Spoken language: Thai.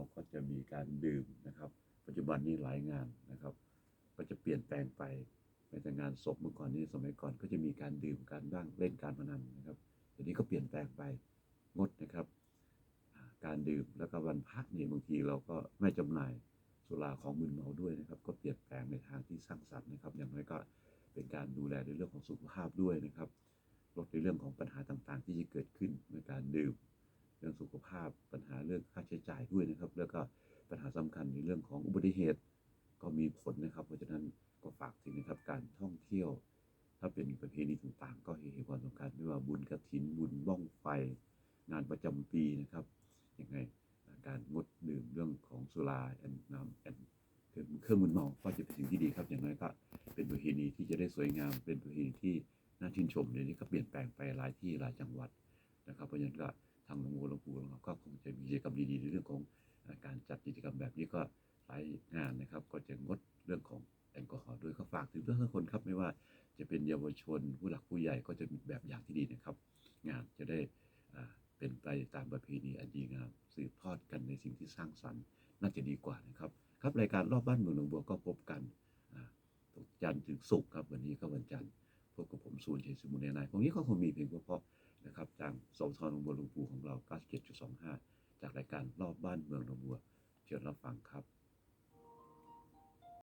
เราก็จะมีการดื่มนะครับ ปัจจุบันนี้หลายงานนะครับ ก็จะเปลี่ยนแปลงไปแม้แต่งานศพเมื่อก่อนนี่สมัยก่อนก็จะมีการดื่มการบ้างเล่นการพนันนะครับเดี๋ยวนี้ก็เปลี่ยนแปลงไปงดนะครับ การดื่มแล้วก็วันพักนี่บางทีเราก็ไม่จำหน่ายสุราของมึนเมาด้วยนะครับ ก็เปลี่ยนแปลงในทางที่สร้างสรรค์นะครับ อย่างน้อยก็เป็นการดูแลในเรื่องของสุขภาพด้วยนะครับลดในเรื่องของปัญหาต่างๆ ที่จะเกิดขึ้นในการดื่ม เรื่องสุขภาพปัญหาเรื่องค่าายด้วยนะครับ แล้วก็ปัญหาสำคัญในเรื่องของอุบัติเหตุ ก็มีผลนะครับ เพราะฉะนั้นก็ฝากถึงนะครับการท่องเที่ยว ถ้าเป็นประเพณีต่างๆ ก็เห็นความสำคัญไม่ว่าบุญกระถินบุญบ้องไฟ งานประจำปีนะครับยังไงการงดดื่มเรื่องของสุราแอนน้ำแอนเครื่องเครื่องมืนเมาก็จะเป็นสิ่งที่ดีครับ อย่างน้อยก็เป็นประเพณีที่จะได้สวยงาม เป็นประเพณีที่น่าชื่นชมเดี๋ยวนี้ก็เปลี่ยนแปลงไปหลายที่หลายจังหวัดนะครับ เพราะฉะนั้นก็ ทางหลวงบัวหลวงปู่ของเราก็คงจะมีกิจกรรมดีๆในเรื่องของการจัดกิจกรรมแบบนี้ก็หลายงานนะครับ ก็จะงดเรื่องของแอลกอฮอล์ด้วยก็ฝากถึงทุกคนครับไม่ว่าจะเป็นเยาวชนผู้หลักผู้ใหญ่ก็จะมีแบบอย่างที่ดีนะครับ งานจะได้เป็นไปตามประเพณีอันดีงามสืบทอดกันในสิ่งที่สร้างสรรค์น่าจะดีกว่านะครับ ครับรายการรอบบ้านเมืองหนองบัวก็พบกันอ่าทุกจันทร์ถึงศุกร์ครับวันนี้ก็วันจันทร์พบกับผมสูนเฉยสมุนในนายผมนี้ก็คงมีเพียงเพราะ ๆนะครับทางสทหนองบัวหลวงปู่ของเรา 97.25 จากรายการรอบบ้านเมืองหนองบัว เชิญรับฟังครับ